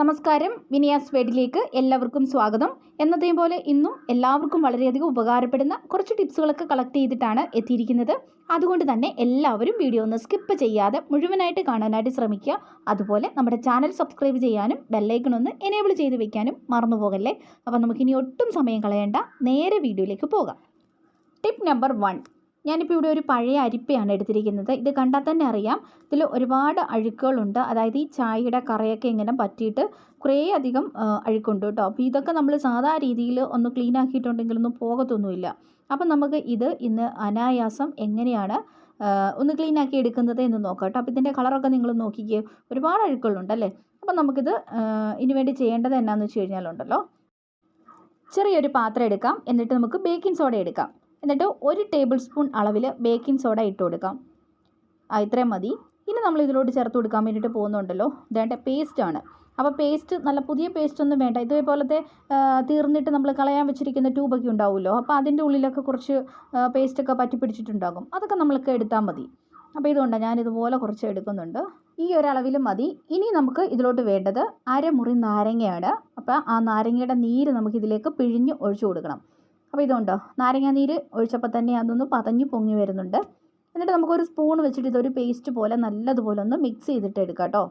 നമസ്കാരം. വിനിയാസ് വേഡിലേക്ക് എല്ലാവർക്കും സ്വാഗതം. എന്നതേ പോലെ ഇന്നും എല്ലാവർക്കും വളരെയധികം ഉപകാരപ്പെടുന്ന കുറച്ച് ടിപ്സുകളൊക്കെ കളക്ട് ചെയ്തിട്ടാണ് എത്തിയിരിക്കുന്നത്. അതുകൊണ്ട് തന്നെ എല്ലാവരും വീഡിയോ ഒന്ന് സ്കിപ്പ് ചെയ്യാതെ മുഴുവനായിട്ട് കാണാനായിട്ട് ശ്രമിക്കുക. അതുപോലെ നമ്മുടെ ചാനൽ സബ്സ്ക്രൈബ് ചെയ്യാനും ബെല്ലൈക്കൺ ഒന്ന് എനേബിൾ ചെയ്ത് വെക്കാനും മറന്നു പോകല്ലേ അപ്പോൾ നമുക്കിനി ഒട്ടും സമയം കളയേണ്ട നേരെ വീഡിയോയിലേക്ക് പോകാം. ടിപ്പ് നമ്പർ വൺ ഞാനിപ്പോൾ ഇവിടെ ഒരു പഴയ അരിപ്പയാണ് എടുത്തിരിക്കുന്നത്. ഇത് കണ്ടാൽ തന്നെ അറിയാം. ഇതിൽ ഒരുപാട് അഴുക്കുകളുണ്ട്. അതായത് ഈ ചായയുടെ കറയൊക്കെ ഇങ്ങനെ പറ്റിയിട്ട് കുറേ അധികം അഴുക്കുണ്ട് കേട്ടോ. അപ്പോൾ ഇതൊക്കെ നമ്മൾ സാധാ രീതിയിൽ ഒന്ന് ക്ലീൻ ആക്കിയിട്ടുണ്ടെങ്കിലൊന്നും പോകത്തൊന്നുമില്ല. അപ്പം നമുക്ക് ഇത് ഇന്ന് അനായാസം എങ്ങനെയാണ് ഒന്ന് ക്ലീൻ ആക്കി എടുക്കുന്നത് എന്ന് നോക്കാം കേട്ടോ. അപ്പോൾ ഇതിന്റെ കളറൊക്കെ നിങ്ങൾ നോക്കിക്കേ. ഒരുപാട് അഴുക്കുകളുണ്ടല്ലേ? അപ്പം നമുക്കിത് ഇനി വേണ്ടി ചെയ്യേണ്ടത് എന്നാന്ന് വെച്ച് കഴിഞ്ഞാലുണ്ടല്ലോ. ചെറിയൊരു പാത്രം എടുക്കാം. എന്നിട്ട് നമുക്ക് ബേക്കിംഗ് സോഡ എടുക്കാം. എന്നിട്ട് ഒരു ടേബിൾ സ്പൂൺ അളവിൽ ബേക്കിംഗ് സോഡ ഇട്ട് കൊടുക്കാം. ആ ഇത്രയും മതി. ഇനി നമ്മൾ ഇതിലോട്ട് ചേർത്ത് കൊടുക്കാൻ വേണ്ടിയിട്ട് പോകുന്നുണ്ടല്ലോ. ഇതേണ്ട പേസ്റ്റാണ് അപ്പോൾ പേസ്റ്റ് നല്ല പുതിയ പേസ്റ്റ് ഒന്നും വേണ്ട. ഇതേപോലത്തെ തീർന്നിട്ട് നമ്മൾ കളയാൻ വെച്ചിരിക്കുന്ന ട്യൂബൊക്കെ ഉണ്ടാവുമല്ലോ. അപ്പോൾ അതിന്റെ ഉള്ളിലൊക്കെ കുറച്ച് പേസ്റ്റൊക്കെ പറ്റി പിടിച്ചിട്ടുണ്ടാകും. അതൊക്കെ നമ്മൾക്ക് എടുത്താൽ മതി. അപ്പോൾ ഇതുകൊണ്ടാണ് ഞാനിതുപോലെ കുറച്ച് എടുക്കുന്നുണ്ട്. ഈ ഒരളവിൽ മതി. ഇനി നമുക്ക് ഇതിലോട്ട് വേണ്ടത് അരമുറി നാരങ്ങയാണ്. അപ്പോൾ ആ നാരങ്ങയുടെ നീര് നമുക്ക് ഇതിലേക്ക് പിഴിഞ്ഞ് ഒഴിച്ചു കൊടുക്കണം. അപ്പോൾ ഇതുണ്ടോ? നാരങ്ങാനീര് ഒഴിച്ചപ്പോൾ തന്നെ അതൊന്ന് പതഞ്ഞ് പൊങ്ങി വരുന്നുണ്ട്. എന്നിട്ട് നമുക്കൊരു സ്പൂൺ വെച്ചിട്ട് ഇതൊരു പേസ്റ്റ് പോലെ നല്ലതുപോലെ ഒന്ന് മിക്സ് ചെയ്തിട്ട് എടുക്കാം കേട്ടോ.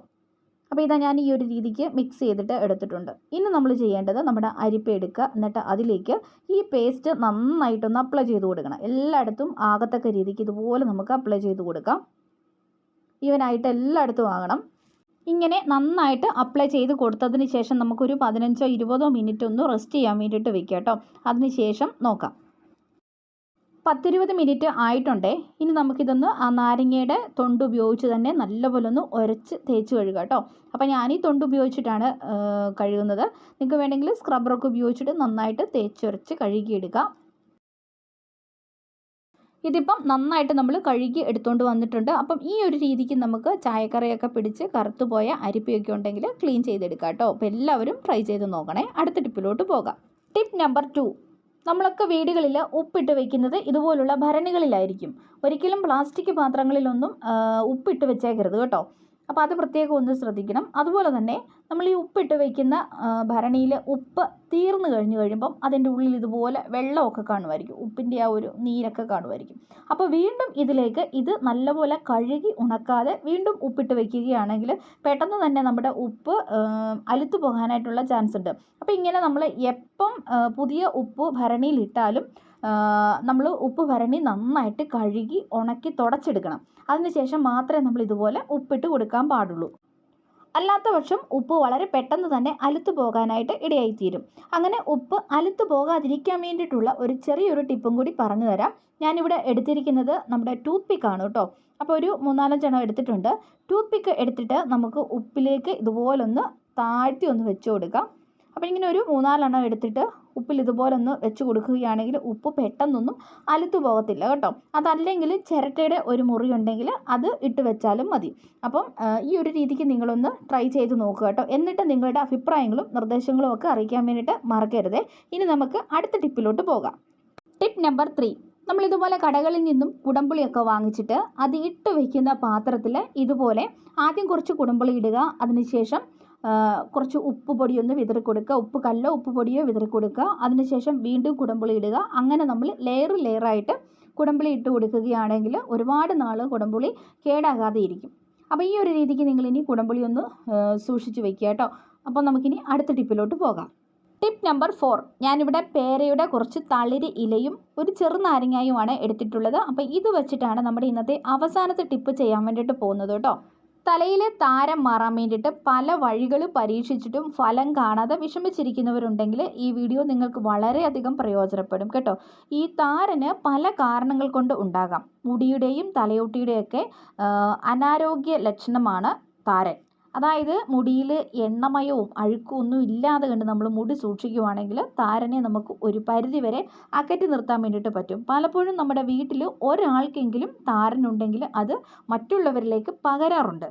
അപ്പോൾ ഇതാ ഞാൻ ഈ ഒരു രീതിക്ക് മിക്സ് ചെയ്തിട്ട് എടുത്തിട്ടുണ്ട്. ഇനി നമ്മൾ ചെയ്യേണ്ടത് നമ്മുടെ അരിപ്പ എടുക്കുക. എന്നിട്ട് അതിലേക്ക് ഈ പേസ്റ്റ് നന്നായിട്ടൊന്ന് അപ്ലൈ ചെയ്ത് കൊടുക്കണം. എല്ലായിടത്തും ആകത്തക്ക രീതിക്ക് ഇതുപോലെ നമുക്ക് അപ്ലൈ ചെയ്ത് കൊടുക്കാം. ഈവനായിട്ട് എല്ലായിടത്തും ആകണം. ഇങ്ങനെ നന്നായിട്ട് അപ്ലൈ ചെയ്ത് കൊടുത്തതിന് ശേഷം നമുക്കൊരു പതിനഞ്ചോ ഇരുപതോ മിനിറ്റ് ഒന്ന് റെസ്റ്റ് ചെയ്യാൻ വേണ്ടിയിട്ട് വെക്കുക കേട്ടോ. അതിന് ശേഷം നോക്കാം. പത്തിരുപത് മിനിറ്റ് ആയിട്ടുണ്ടേ. ഇനി നമുക്കിതൊന്ന് ആ നാരങ്ങയുടെ തൊണ്ട് ഉപയോഗിച്ച് തന്നെ നല്ലപോലെ ഒന്ന് ഉരച്ച് തേച്ച് കഴുകുക കേട്ടോ. അപ്പോൾ ഞാൻ ഈ തൊണ്ട് ഉപയോഗിച്ചിട്ടാണ് കഴുകുന്നത്. നിങ്ങൾക്ക് വേണമെങ്കിൽ സ്ക്രബ്ബറൊക്കെ ഉപയോഗിച്ചിട്ട് നന്നായിട്ട് തേച്ചൊരച്ച് കഴുകിയെടുക്കാം. ഇതിപ്പം നന്നായിട്ട് നമ്മൾ കഴുകി എടുത്തുകൊണ്ട് വന്നിട്ടുണ്ട്. അപ്പം ഈ ഒരു രീതിക്ക് നമുക്ക് ചായക്കറിയൊക്കെ പിടിച്ച് കറുത്തുപോയ അരിപ്പിയൊക്കെ ഉണ്ടെങ്കിൽ ക്ലീൻ ചെയ്തെടുക്കാം കേട്ടോ. അപ്പോൾ എല്ലാവരും ട്രൈ ചെയ്ത് നോക്കണേ. അടുത്ത ടിപ്പിലോട്ട് പോകാം. ടിപ്പ് നമ്പർ ടു നമ്മളൊക്കെ വീടുകളിൽ ഉപ്പിട്ട് വെക്കുന്നത് ഇതുപോലുള്ള ഭരണികളിലായിരിക്കും. ഒരിക്കലും പ്ലാസ്റ്റിക് പാത്രങ്ങളിലൊന്നും ഉപ്പിട്ട് വെച്ചേക്കരുത് കേട്ടോ. അപ്പോൾ അത് പ്രത്യേകം ഒന്ന് ശ്രദ്ധിക്കണം. അതുപോലെ തന്നെ നമ്മൾ ഈ ഉപ്പിട്ട് വയ്ക്കുന്ന ഭരണിയിൽ ഉപ്പ് തീർന്നു കഴിഞ്ഞ് കഴിയുമ്പം അതിന്റെ ഉള്ളിൽ ഇതുപോലെ വെള്ളമൊക്കെ കാണുമായിരിക്കും. ഉപ്പിന്റെ ആ ഒരു നീരൊക്കെ കാണുമായിരിക്കും. അപ്പോൾ വീണ്ടും ഇതിലേക്ക് ഇത് നല്ലപോലെ കഴുകി ഉണക്കാതെ വീണ്ടും ഉപ്പിട്ട് വയ്ക്കുകയാണെങ്കിൽ പെട്ടെന്ന് തന്നെ നമ്മുടെ ഉപ്പ് അലുത്ത് പോകാനായിട്ടുള്ള ചാൻസ് ഉണ്ട്. അപ്പോൾ ഇങ്ങനെ നമ്മൾ എപ്പം പുതിയ ഉപ്പ് ഭരണിയിലിട്ടാലും നമ്മൾ ഉപ്പ് വരണി നന്നായിട്ട് കഴുകി ഉണക്കി തുടച്ചെടുക്കണം. അതിനുശേഷം മാത്രമേ നമ്മൾ ഇതുപോലെ ഉപ്പിട്ട് കൊടുക്കാൻ പാടുള്ളൂ. അല്ലാത്ത പക്ഷം ഉപ്പ് വളരെ പെട്ടെന്ന് തന്നെ അലുത്തു പോകാനായിട്ട് ഇടയായിത്തീരും. അങ്ങനെ ഉപ്പ് അലുത്തു പോകാതിരിക്കാൻ വേണ്ടിയിട്ടുള്ള ഒരു ചെറിയൊരു ടിപ്പും കൂടി പറഞ്ഞു തരാം. ഞാനിവിടെ എടുത്തിരിക്കുന്നത് നമ്മുടെ ടൂത്ത് പിക്കാണ് കേട്ടോ. അപ്പോൾ ഒരു മൂന്നാലഞ്ചെണ്ണം എടുത്തിട്ടുണ്ട്. ടൂത്ത് പിക്ക് എടുത്തിട്ട് നമുക്ക് ഉപ്പിലേക്ക് ഇതുപോലൊന്ന് താഴ്ത്തി ഒന്ന് വെച്ച് കൊടുക്കാം. അപ്പോൾ ഇങ്ങനെ ഒരു മൂന്നാലെണ്ണം എടുത്തിട്ട് ഉപ്പിൽ ഇതുപോലെ ഒന്ന് വെച്ച് കൊടുക്കുകയാണെങ്കിൽ ഉപ്പ് പെട്ടെന്നൊന്നും അലുത്തു പോകത്തില്ല കേട്ടോ. അതല്ലെങ്കിൽ ചിരട്ടയുടെ ഒരു മുറി ഉണ്ടെങ്കിൽ അത് ഇട്ട് വെച്ചാലും മതി. അപ്പം ഈ ഒരു രീതിക്ക് നിങ്ങളൊന്ന് ട്രൈ ചെയ്ത് നോക്കുക കേട്ടോ. എന്നിട്ട് നിങ്ങളുടെ അഭിപ്രായങ്ങളും നിർദ്ദേശങ്ങളും ഒക്കെ അറിയിക്കാൻ വേണ്ടിയിട്ട് മറക്കരുതേ. ഇനി നമുക്ക് അടുത്ത ടിപ്പിലോട്ട് പോകാം. ടിപ്പ് നമ്പർ ത്രീ നമ്മൾ ഇതുപോലെ കടകളിൽ നിന്നും കുടംപുളിയൊക്കെ വാങ്ങിച്ചിട്ട് അത് ഇട്ട് വയ്ക്കുന്ന പാത്രത്തിൽ ഇതുപോലെ ആദ്യം കുറച്ച് കുടമ്പുളി ഇടുക. അതിനുശേഷം കുറച്ച് ഉപ്പ് പൊടിയൊന്ന് വിതറി കൊടുക്കുക. ഉപ്പ് കല്ലോ ഉപ്പ് പൊടിയോ വിതറി കൊടുക്കുക. അതിനുശേഷം വീണ്ടും കുടമ്പുളി ഇടുക. അങ്ങനെ നമ്മൾ ലെയർ ലെയറായിട്ട് കുടമ്പുളി ഇട്ട് കൊടുക്കുകയാണെങ്കിൽ ഒരുപാട് നാൾ കുടമ്പുളി കേടാകാതെ ഇരിക്കും. അപ്പോൾ ഈ ഒരു രീതിക്ക് നിങ്ങൾ ഇനി കുടമ്പുളി ഒന്ന് സൂക്ഷിച്ച് വെക്കുക കേട്ടോ. അപ്പോൾ നമുക്കിനി അടുത്ത ടിപ്പിലോട്ട് പോകാം. ടിപ്പ് നമ്പർ ഫോർ ഞാനിവിടെ പേരയുടെ കുറച്ച് തളിര് ഇലയും ഒരു ചെറുനാരങ്ങയുമാണ് എടുത്തിട്ടുള്ളത്. അപ്പോൾ ഇത് വെച്ചിട്ടാണ് നമ്മുടെ ഇന്നത്തെ അവസാനത്തെ ടിപ്പ് ചെയ്യാൻ വേണ്ടിയിട്ട് പോകുന്നത് കേട്ടോ. തലയിലെ താരം മാറാൻ വേണ്ടിയിട്ട് പല വഴികൾ പരീക്ഷിച്ചിട്ടും ഫലം കാണാതെ വിഷമിച്ചിരിക്കുന്നവരുണ്ടെങ്കിൽ ഈ വീഡിയോ നിങ്ങൾക്ക് വളരെയധികം പ്രയോജനപ്പെടും കേട്ടോ. ഈ താരന് പല കാരണങ്ങൾ കൊണ്ട് ഉണ്ടാകാം. മുടിയുടെയും തലയോട്ടിയുടെയൊക്കെ അനാരോഗ്യ ലക്ഷണമാണ് താരൻ. അതായത് മുടിയിൽ എണ്ണമയവും അഴുക്കും ഒന്നും ഇല്ലാതെ കണ്ട് നമ്മൾ മുടി സൂക്ഷിക്കുവാണെങ്കിൽ താരനെ നമുക്ക് ഒരു പരിധി വരെ അകറ്റി നിർത്താൻ വേണ്ടിയിട്ട് പറ്റും. പലപ്പോഴും നമ്മുടെ വീട്ടിൽ ഒരാൾക്കെങ്കിലും താരനുണ്ടെങ്കിൽ അത് മറ്റുള്ളവരിലേക്ക് പകരാറുണ്ട്.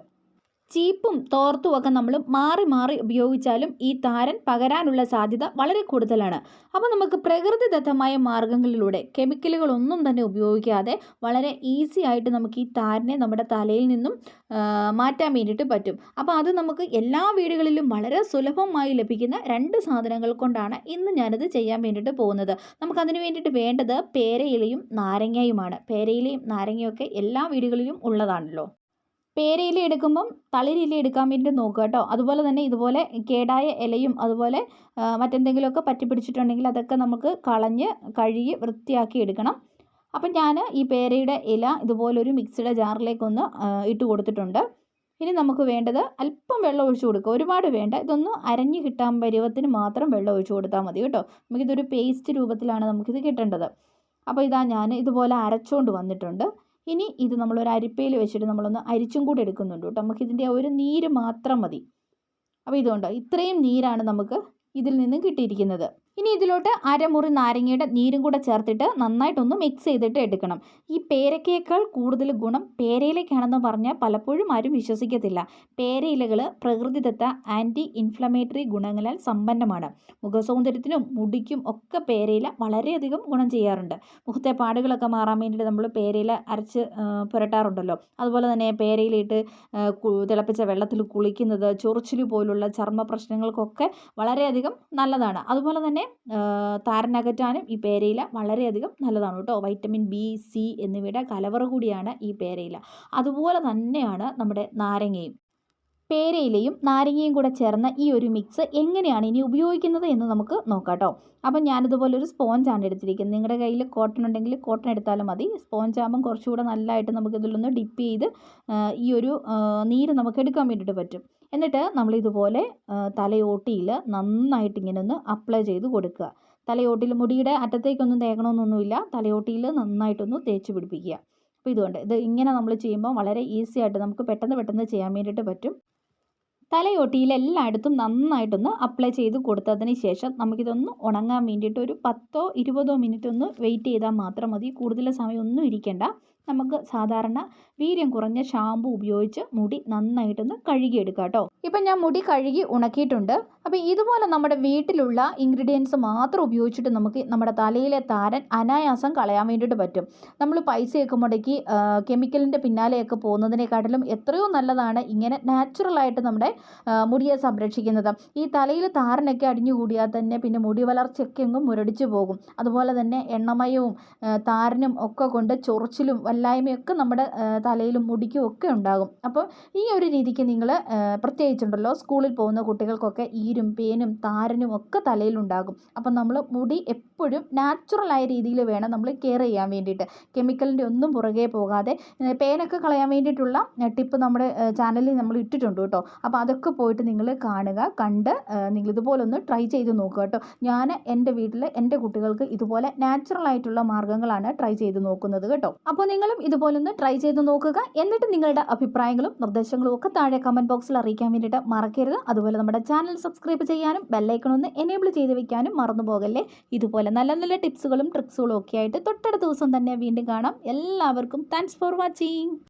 ചീപ്പും തോർത്തും ഒക്കെ നമ്മൾ മാറി മാറി ഉപയോഗിച്ചാലും ഈ താരൻ പകരാനുള്ള സാധ്യത വളരെ കൂടുതലാണ്. അപ്പോൾ നമുക്ക് പ്രകൃതിദത്തമായ മാർഗങ്ങളിലൂടെ കെമിക്കലുകളൊന്നും തന്നെ ഉപയോഗിക്കാതെ വളരെ ഈസി ആയിട്ട് നമുക്ക് ഈ താരനെ നമ്മുടെ തലയിൽ നിന്നും മാറ്റാൻ വേണ്ടിയിട്ട് പറ്റും. അപ്പോൾ അത് നമുക്ക് എല്ലാ വീടുകളിലും വളരെ സുലഭമായി ലഭിക്കുന്ന രണ്ട് സാധനങ്ങൾ കൊണ്ടാണ് ഇന്ന് ഞാനത് ചെയ്യാൻ വേണ്ടിയിട്ട് പോകുന്നത്. നമുക്കതിന് വേണ്ടിയിട്ട് വേണ്ടത് പേരയിലയും നാരങ്ങയുമാണ്. പേരയിലയും നാരങ്ങയൊക്കെ എല്ലാ വീടുകളിലും ഉള്ളതാണല്ലോ. പേരയില എടുക്കുമ്പം തളിരില എടുക്കാൻ വേണ്ടി നോക്കുക കേട്ടോ. അതുപോലെ തന്നെ ഇതുപോലെ കേടായ ഇലയും അതുപോലെ മറ്റെന്തെങ്കിലുമൊക്കെ പറ്റി പിടിച്ചിട്ടുണ്ടെങ്കിൽ അതൊക്കെ നമുക്ക് കളഞ്ഞ് കഴുകി വൃത്തിയാക്കി എടുക്കണം. അപ്പം ഞാൻ ഈ പേരയുടെ ഇല ഇതുപോലൊരു മിക്സിയുടെ ജാറിലേക്കൊന്ന് ഇട്ട് കൊടുത്തിട്ടുണ്ട്. ഇനി നമുക്ക് വേണ്ടത് അല്പം വെള്ളം ഒഴിച്ചു കൊടുക്കുക. ഒരുപാട് വേണ്ട. ഇതൊന്ന് അരഞ്ഞ് കിട്ടാൻ പരുവത്തിന് മാത്രം വെള്ളം ഒഴിച്ചു കൊടുത്താൽ മതി കേട്ടോ. നമുക്കിതൊരു പേസ്റ്റ് രൂപത്തിലാണ് നമുക്കിത് കിട്ടേണ്ടത്. അപ്പോൾ ഇതാ ഞാൻ ഇതുപോലെ അരച്ചുകൊണ്ട് വന്നിട്ടുണ്ട്. ഇനി ഇത് നമ്മളൊരു അരിപ്പയിൽ വെച്ചിട്ട് നമ്മളൊന്ന് അരിച്ചും കൂടി എടുക്കുന്നുണ്ട് കേട്ടോ. നമുക്കിതിന്റെ ഒരു നീര് മാത്രം മതി. അപ്പോൾ ഇതുകൊണ്ട് ഇത്രയും നീരാണ് നമുക്ക് ഇതിൽ നിന്നും കിട്ടിയിരിക്കുന്നത്. ഇനി ഇതിലോട്ട് അരമുറി നാരങ്ങയുടെ നീരും കൂടെ ചേർത്തിട്ട് നന്നായിട്ടൊന്ന് മിക്സ് ചെയ്തിട്ട് എടുക്കണം. ഈ പേരക്കയേക്കാൾ കൂടുതൽ ഗുണം പേരയിലേക്കാണെന്ന് പറഞ്ഞാൽ പലപ്പോഴും ആരും വിശ്വസിക്കത്തില്ല. പേരയിലകൾ പ്രകൃതിദത്ത ആന്റി ഇൻഫ്ലമേറ്ററി ഗുണങ്ങളാൽ സമ്പന്നമാണ്. മുഖസൗന്ദര്യത്തിനും മുടിക്കും ഒക്കെ പേരയില വളരെയധികം ഗുണം ചെയ്യാറുണ്ട്. മുഖത്തെ പാടുകളൊക്കെ മാറാൻ വേണ്ടിയിട്ട് നമ്മൾ പേരയില അരച്ച് പുരട്ടാറുണ്ടല്ലോ. അതുപോലെ തന്നെ പേരയിലിട്ട് തിളപ്പിച്ച വെള്ളത്തിൽ കുളിക്കുന്നത് ചൊറിച്ചിൽ പോലുള്ള ചർമ്മ പ്രശ്നങ്ങൾക്കൊക്കെ വളരെയധികം നല്ലതാണ്. അതുപോലെ തന്നെ താരനകറ്റാനും ഈ പേരയില വളരെയധികം നല്ലതാണ് കേട്ടോ. വൈറ്റമിൻ ബി സി എന്നിവയുടെ കലവറ കൂടിയാണ് ഈ പേരയില. അതുപോലെ തന്നെയാണ് നമ്മുടെ നാരങ്ങയും. പേരയിലയും നാരങ്ങയും കൂടെ ചേർന്ന ഈ ഒരു മിക്സ് എങ്ങനെയാണ് ഇനി ഉപയോഗിക്കുന്നത് എന്ന് നമുക്ക് നോക്കാം കേട്ടോ അപ്പം ഞാനിതുപോലെ ഒരു സ്പോഞ്ചാണ് എടുത്തിരിക്കുന്നത്. നിങ്ങളുടെ കയ്യിൽ കോട്ടൺ ഉണ്ടെങ്കിൽ കോട്ടൺ എടുത്താലും മതി. സ്പോഞ്ച് ആകുമ്പം കുറച്ചുകൂടെ നല്ലതായിട്ട് നമുക്ക് ഇതിലൊന്ന് ഡിപ്പ് ചെയ്ത് ഈ ഒരു നീര് നമുക്ക് എടുക്കാൻ വേണ്ടിയിട്ട് പറ്റും. എന്നിട്ട് നമ്മളിതുപോലെ തലയോട്ടിയിൽ നന്നായിട്ട് ഇങ്ങനെ ഒന്ന് അപ്ലൈ ചെയ്ത് കൊടുക്കുക. തലയോട്ടിയിൽ മുടിയുടെ അറ്റത്തേക്കൊന്നും തേക്കണമെന്നൊന്നുമില്ല തലയോട്ടിയിൽ നന്നായിട്ടൊന്ന് തേച്ച് പിടിപ്പിക്കുക. അപ്പോൾ ഇതുകൊണ്ട് ഇത് ഇങ്ങനെ നമ്മൾ ചെയ്യുമ്പോൾ വളരെ ഈസി ആയിട്ട് നമുക്ക് പെട്ടെന്ന് പെട്ടെന്ന് ചെയ്യാൻ വേണ്ടിയിട്ട് പറ്റും. തലയോട്ടിയിൽ എല്ലായിടത്തും നന്നായിട്ടൊന്ന് അപ്ലൈ ചെയ്ത് കൊടുത്തതിന് ശേഷം നമുക്കിതൊന്ന് ഉണങ്ങാൻ വേണ്ടിയിട്ട് ഒരു പത്തോ ഇരുപതോ മിനിറ്റ് ഒന്ന് വെയിറ്റ് ചെയ്താൽ മാത്രം മതി. കൂടുതൽ സമയം ഒന്നും ഇരിക്കേണ്ട. നമുക്ക് സാധാരണ വീര്യം കുറഞ്ഞ ഷാമ്പു ഉപയോഗിച്ച് മുടി നന്നായിട്ടൊന്ന് കഴുകിയെടുക്കാം കേട്ടോ. ഇപ്പം ഞാൻ മുടി കഴുകി ഉണക്കിയിട്ടുണ്ട്. അപ്പോൾ ഇതുപോലെ നമ്മുടെ വീട്ടിലുള്ള ഇൻഗ്രീഡിയൻസ് മാത്രം ഉപയോഗിച്ചിട്ട് നമുക്ക് നമ്മുടെ തലയിലെ താരൻ അനായാസം കളയാൻ വേണ്ടിയിട്ട് പറ്റും. നമ്മൾ പൈസയൊക്കെ മുടക്കി കെമിക്കലിന്റെ പിന്നാലെയൊക്കെ പോകുന്നതിനെക്കാട്ടിലും എത്രയോ നല്ലതാണ് ഇങ്ങനെ നാച്ചുറലായിട്ട് നമ്മുടെ മുടിയെ സംരക്ഷിക്കുന്നത്. ഈ തലയിൽ താരനൊക്കെ അടിഞ്ഞു കൂടിയാൽ തന്നെ പിന്നെ മുടി വളർച്ചയൊക്കെ എങ്ങും മുരടിച്ചു പോകും. അതുപോലെ തന്നെ എണ്ണമയവും താരനും ഒക്കെ കൊണ്ട് ചൊറിച്ചിലും വല്ലായ്മയൊക്കെ നമ്മുടെ തലയിലും മുടിക്കും ഒക്കെ ഉണ്ടാകും. അപ്പോൾ ഈ ഒരു രീതിക്ക് നിങ്ങൾ പ്രത്യേകിച്ചുണ്ടല്ലോ സ്കൂളിൽ പോകുന്ന കുട്ടികൾക്കൊക്കെ ഈരും പേനും താരനും ഒക്കെ തലയിലുണ്ടാകും അപ്പം നമ്മൾ മുടി എപ്പോഴും നാച്ചുറലായ രീതിയിൽ വേണം നമ്മൾ കെയർ ചെയ്യാൻ വേണ്ടിയിട്ട്. കെമിക്കലിന്റെ ഒന്നും പുറകെ പോകാതെ പേനൊക്കെ കളയാൻ വേണ്ടിയിട്ടുള്ള ടിപ്പ് നമ്മുടെ ചാനലിൽ നമ്മൾ ഇട്ടിട്ടുണ്ട് കേട്ടോ. അപ്പോൾ അതൊക്കെ പോയിട്ട് നിങ്ങൾ കാണുക കണ്ട് നിങ്ങൾ ഇതുപോലെ ഒന്ന് ട്രൈ ചെയ്ത് നോക്കുക കേട്ടോ. ഞാൻ എന്റെ വീട്ടിൽ എന്റെ കുട്ടികൾക്ക് ഇതുപോലെ നാച്ചുറൽ ആയിട്ടുള്ള മാർഗങ്ങളാണ് ട്രൈ ചെയ്ത് നോക്കുന്നത് കേട്ടോ. അപ്പോൾ നിങ്ങളും ഇതുപോലൊന്ന് ട്രൈ ചെയ്ത് നോക്കുക. എന്നിട്ട് നിങ്ങളുടെ അഭിപ്രായങ്ങളും നിർദ്ദേശങ്ങളും ഒക്കെ താഴെ കമന്റ് ബോക്സിൽ അറിയിക്കാൻ വേണ്ടിയിട്ട് മറക്കരുത്. അതുപോലെ നമ്മുടെ ചാനൽ സബ്സ്ക്രൈബ് ചെയ്യാനും ബെല്ലൈക്കൺ ഒന്ന് എനേബിൾ ചെയ്ത് വെക്കാനും മറന്നു പോകല്ലേ? ഇതുപോലെ നല്ല നല്ല ടിപ്സുകളും ട്രിക്സുകളും ഒക്കെ ആയിട്ട് തൊട്ടടുത്ത ദിവസം തന്നെ വീണ്ടും കാണാം. എല്ലാവർക്കും താങ്ക്സ് ഫോർ വാച്ചിങ്